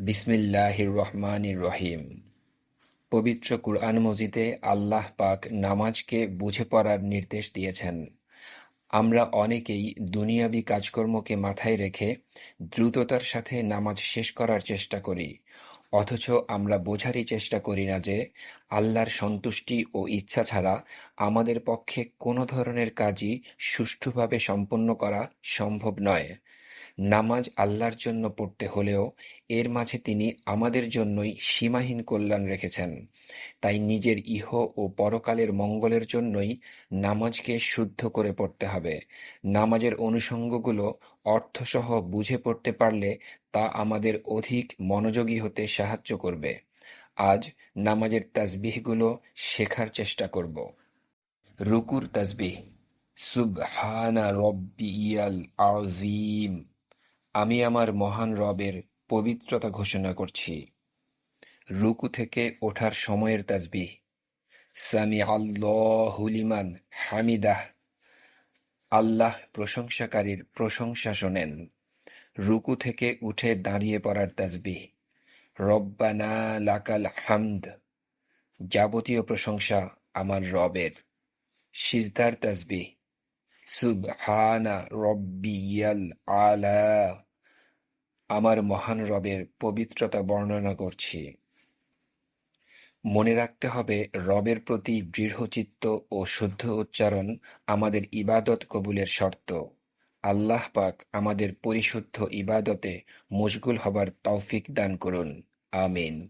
বিসমিল্লাহির রহমানির রহিম। পবিত্র কুরআন মজিদে আল্লাহ পাক নামাজকে বুঝে পড়ার নির্দেশ দিয়েছেন। আমরা অনেকেই দুনিয়াবি কাজকর্মকে মাথায় রেখে দ্রুততার সাথে নামাজ শেষ করার চেষ্টা করি। অথচ আমরা বোঝারই চেষ্টা করি না যে আল্লাহর সন্তুষ্টি ও ইচ্ছা ছাড়া আমাদের পক্ষে কোনো ধরনের কাজই সুষ্ঠুভাবে সম্পন্ন করা সম্ভব নয়। নামাজ আল্লাহর জন্য পড়তে হলেও এর মাঝে তিনি আমাদের জন্যই সীমাহীন কল্যাণ রেখেছেন। তাই নিজের ইহ ও পরকালের মঙ্গলের জন্যই নামাজকে শুদ্ধ করে পড়তে হবে। নামাজের অনুষঙ্গগুলো অর্থসহ বুঝে পড়তে পারলে তা আমাদের অধিক মনোযোগী হতে সাহায্য করবে। আজ নামাজের তাসবিহগুলো শেখার চেষ্টা করব। রুকুর তাসবিহ। সুবহানা রব্বিয়াল আযীম। আমি আমার মহান রবের পবিত্রতা ঘোষণা করছি। রুকু থেকে ওঠার সময়ের তাসবিহ সামি আল্লাহু লিমান হামিদাহ। আল্লাহ প্রশংসাকারীর প্রশংসা শোনেন। রুকু থেকে উঠে দাঁড়িয়ে পড়ার তাসবিহ রব্বানা লাকাল হামদ। যাবতীয় প্রশংসা আমার রবের। সিজদার তাসবিহ সুবহানা রব্বিয়াল আলা। আমার মহান রবের পবিত্রতা বর্ণনা করছি। মনে রাখতে হবে, রবের প্রতি দৃঢ়চিত্ত ও শুদ্ধ উচ্চারণ আমাদের ইবাদত কবুলের শর্ত। আল্লাহ পাক আমাদের পরিশুদ্ধ ইবাদতে মশগুল হবার তৌফিক দান করুন। আমিন।